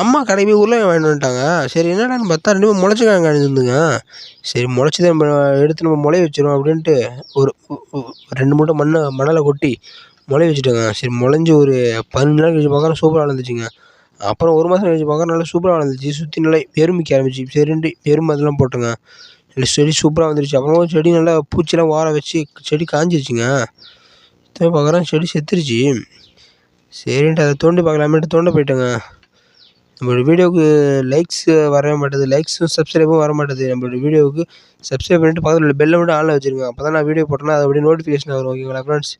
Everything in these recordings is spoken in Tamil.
அம்மா கடைக்கு போய் உருளைக்கிழங்கு வாங்கிட்டு வந்துட்டாங்க. சரி என்னடான்னு பார்த்தா ரெண்டுமே முளச்சிக்கிழங்கு இருந்துங்க சரி முளச்சதை நம்ம எடுத்து நம்ம முளைய வச்சிருவோம் அப்படின்ட்டு ஒரு ரெண்டு மூட்டை மண்ணை மணலை கொட்டி முளைய வச்சுட்டேங்க. சரி முளைஞ்சி ஒரு பதினஞ்சு நாள் கழிச்சு பார்க்கறோம் சூப்பராக வளர்ந்துச்சுங்க. அப்புறம் ஒரு மாதம் கழிச்சு பார்க்க நல்லா சூப்பராக வளர்ந்துச்சு. சுற்றி நல்லா எறும்பிக்க ஆரம்பிச்சு. சரிண்டு எறும்பு அதெல்லாம் போட்டுங்க. இல்லை செடி சூப்பராக வந்துருச்சு. அப்புறம் செடி நல்லா பூச்சிலாம் வார வச்சு செடி காஞ்சிருச்சுங்க. இத்தனை பார்க்குறேன் செடி செத்துருச்சு. சரின்ட்டு அதை தோண்டி பார்க்கலாமேட்டு தோண்ட போயிட்டேங்க. நம்மளோட வீடியோவுக்கு லைக்ஸ் வரவே மாட்டேது லைக்ஸும் சப்ஸ்கிரைபும் வர மாட்டேது. நம்மளோட வீடியோவுக்கு சப்ஸ்கிரைப் பண்ணிட்டு பக்கத்தில் உள்ள பெல்லை மட்டும் ஆனில் வச்சுருங்க. அப்போ தான் நான் வீடியோ போட்டேன்னா அது அப்படியே நோட்டிஃபிகேஷன் வரும் ஓகேங்களா ஃப்ரெண்ட்ஸ்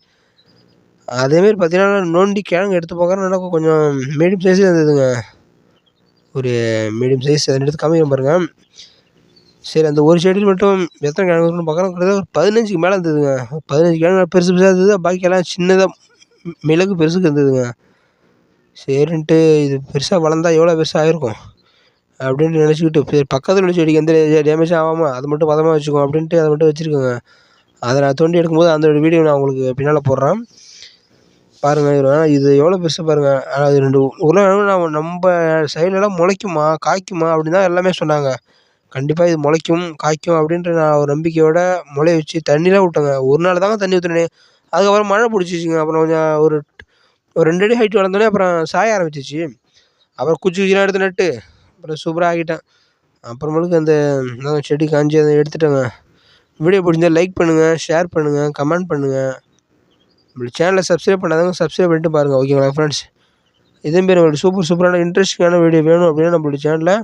அதேமாரி பார்த்தீங்கன்னா நோண்டி கிழங்கு எடுத்து பார்க்குறேன் நல்லா கொஞ்சம் மீடியம் சைஸில் இருந்ததுங்க. ஒரு மீடியம் சைஸ் அதை எடுத்து காமிக்கிறேன் பாருங்கள் சரி அந்த ஒரு செடியில் மட்டும் எத்தனை கிழங்கு இருக்குன்னு பார்க்குறோம் கிட்டத்தட்ட ஒரு பதினஞ்சுக்கு மேலே இருந்ததுங்க. பதினஞ்சு கிழங்கு பெருசு பெருசாக இருந்தது. பாக்கியெல்லாம் சின்னதாக மிளகு பெருசுக்கு இருந்ததுங்க. சரின்ட்டு இது பெருசாக வளர்ந்தா எவ்வளோ பெருசாக ஆகிருக்கும் அப்படின்ட்டு நினச்சிக்கிட்டு சரி பக்கத்தில் உள்ள செடிக்கு எந்த டேமேஜும் ஆகாம அதை மட்டும் பத்திரமா வச்சுக்கோ அப்படின்ட்டு அதை மட்டும் வச்சுருக்கோங்க. அதை நான் தோண்டி எடுக்கும்போது அந்த வீடியோ நான் உங்களுக்கு பின்னால் போடுறேன். பாருங்கள் இது இது எவ்வளோ பெருசு பாருங்கள் ஆனால் அது ரெண்டு உருளைக்கிழங்கு நான் நம்ம சைடுலலாம் முளைக்குமா காய்க்குமா அப்படின்னு தான் எல்லாமே சொன்னாங்க. கண்டிப்பாக இது முளைக்கும் காய்க்கும் அப்படின்ற நான் ஒரு நம்பிக்கையோட முளைய வச்சு தண்ணிலாம் விட்டேங்க. ஒரு நாள் தாங்க தண்ணி ஊற்றுனேன் அதுக்கப்புறம் மழை பிடிச்சிச்சிங்க. அப்புறம் கொஞ்சம் ஒரு ஒரு ரெண்டு அடி ஹைட் வளர்ந்தோடனே அப்புறம் சாய ஆரம்பிச்சிச்சு. அப்புறம் குச்சி குச்சிலாம் எடுத்து நட்டு. அப்புறம் சூப்பராக ஆக்கிட்டேன். அப்புறமேலுக்கு அந்த செடி காஞ்சி அதை எடுத்துட்டேங்க. வீடியோ பிடிச்சிருந்தா லைக் பண்ணுங்கள் ஷேர் பண்ணுங்கள் கமெண்ட் பண்ணுங்கள் நம்மளோட சேனலை சப்ஸ்கிரைப் பண்ணாதவங்க சப்ஸ்கிரைப் பண்ணிட்டு பாருங்கள் ஓகேங்களா ஃப்ரெண்ட்ஸ் இதேமாரி உங்களுக்கு சூப்பர் சூப்பரான இன்ட்ரெஸ்டிங்கான வீடியோ வேணும் அப்படின்னா நம்மளோட சேனலை